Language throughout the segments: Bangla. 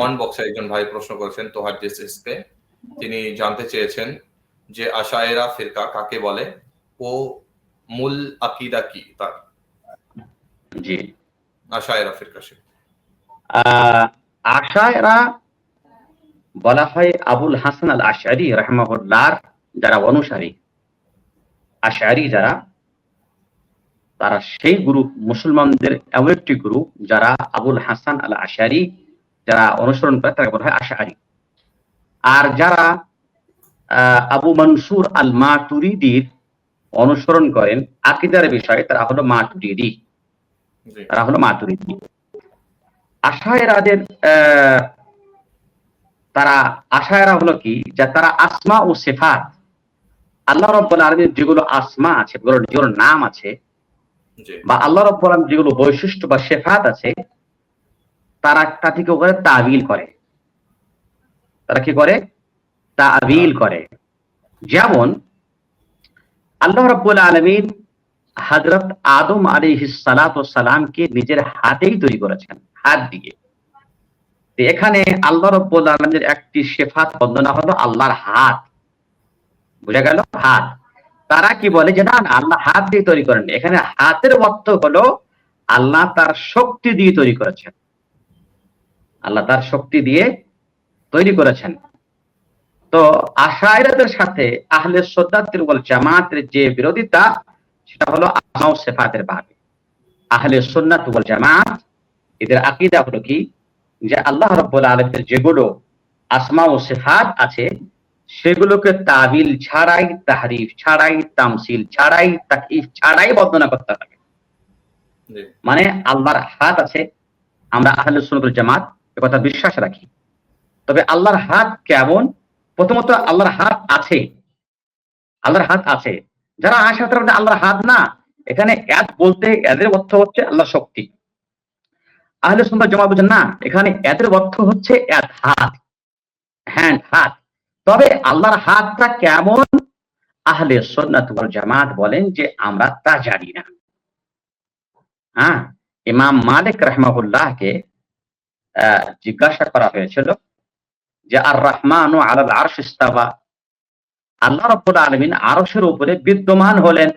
কমেন্ট বক্সে একজন ভাই প্রশ্ন করেছেন তোহার কে তিনি জানতে চেয়েছেন যে আশায়েরা ফিরকা কাকে বলে? ও মূল আকিদা কি তার? জি। আশায়েরা ফিরকা সে। আশায়রা বলা হয় আবুল হাসান আল আশারি রহমাহুল্লাহর যারা অনুসারী। আশারি যারা তারা সেই গ্রুপ মুসলমানদের এমন একটি গ্রুপ যারা আবুল হাসান আল আশারি যারা অনুসরণ করে তারা বলা হয় আশারি আর যারা আবু মনসুর আল মাতুরিদির অনুসরণ করেন আকিদার বিষয়ে তারা হলো মাতুরিদি। জি। তারা হলো মাতুরিদি। আশায়রাদের তারা আশায়রা হলো কি? যে তারা আসমা ও সেফাত। আল্লাহ রব্বুল আলমীর যেগুলো আসমা আছে যেগুলো যেগুলো নাম আছে বা আল্লাহ রব্বুল আলম যেগুলো বৈশিষ্ট্য বা সেফাত আছে তারা তা থেকে করে? তাবিল করে। তারা কি করে? তাবিল করে। যেমন আল্লাহ রব্বুল আলমিন হজরত আদম আলী সালামকে নিজের হাতেই তৈরি করেছেন হাত দিয়ে। এখানে আল্লাহ রব্বুল একটি শেফাত বন্দনা হলো আল্লাহর হাত। বুঝা গেল? হাত। তারা কি বলে যে না, আল্লাহ হাত দিয়ে তৈরি করেন এখানে হাতের অর্থ হলো আল্লাহ তার শক্তি দিয়ে তৈরি করেছেন। আল্লাহ তার শক্তি দিয়ে তৈরি করেছেন। তো আশায়রাদের সাথে আহলে সদ্দাতের বল জামাতের যে বিরোধিতা সেটা হলো আসমাও সেফাতের ভাবে আহলে সুন্নাত ওয়াল জামাত এদের আকীদা হলো কি? যে আল্লাহ রাব্বুল আলামিনের যেগুলো আসমা ও সিফাত আছে সেগুলোকে তাবিল ছাড়াই তাহরিফ ছাড়াই তামসিল ছাড়াই তাকিফ ছাড়াই বর্ণনা করতে হবে মানে আল্লাহর হাত আছে। আমরা আহলে সুন্নাত জামাত কথা বিশ্বাস রাখি। তবে আল্লাহর হাত কেমন? প্রথমত আল্লাহর হাত আছে। আল্লাহর হাত আছে। যারা আশা তারা আল্লাহর হাত না, এখানে এত বলতে, এদের অর্থ হচ্ছে আল্লাহর শক্তি। আহলে সুন্দর জমা বুঝেন না, এখানে এদের অর্থ হচ্ছে এত হাত হ্যান্ড হাত। তবে আল্লাহর হাতটা কেমন? আহলে সুন্নাত ওয়াল জামাত বলেন যে, আমরা তা জানি না। হ্যাঁ ইমাম মালিক রহমাহুল্লাহকে জিজ্ঞাসা করা হয়েছিল যে আর রহমান ও আলাল আরশ ইস্তাওয়া আল্লাহ রাব্বুল আলামিন আরশের উপরে বিদ্যমান হলেন।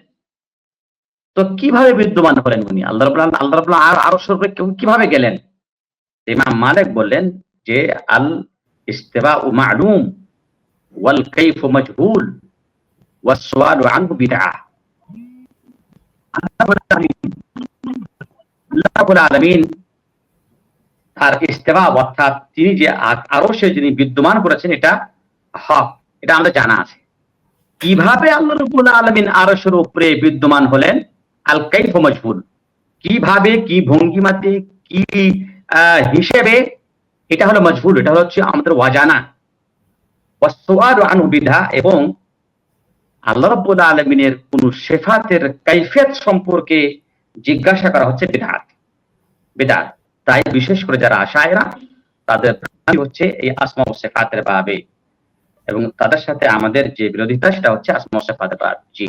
তো কীভাবে বিদ্যমান হলেন উনি? আল্লাহ আলামিন- আল্লাহ রাব্বুল আর আরশের উপরে কীভাবে গেলেন? ইমাম মালিক বললেন যে, আল ইস্তিওয়া ও মালুম ওয়াল কাইফ মাজহুল ওয়াস সুআলু আনহু আলামিন আল্লাহ রাব্বুল আলামিন তার ইস্তেফা অর্থাৎ তিনি যে আরও সে যিনি বিদ্যমান করেছেন, এটা হক, এটা আমাদের জানা আছে। কীভাবে আল্লাহ রবুল আলমিন আরশের উপরে বিদ্যমান হলেন? আল কাইফ মজহুল কীভাবে, কি ভঙ্গিমাতে, কি হিসেবে? এটা হলো মজহুল এটা হচ্ছে আমাদের ওয়াসওয়ালু আনহু এবং আল্লাহ রব্বুল আলমিনের কোন শেফাতের কাইফিয়ত সম্পর্কে জিজ্ঞাসা করা হচ্ছে বিদাত। বিদাত। তাই বিশেষ করে যারা আশায়রা, তাদের হচ্ছে এই আসমা সেফাতের বাবে এবং তাদের সাথে আমাদের যে বিরোধিতা, সেটা হচ্ছে আসমা সেফাতের জি।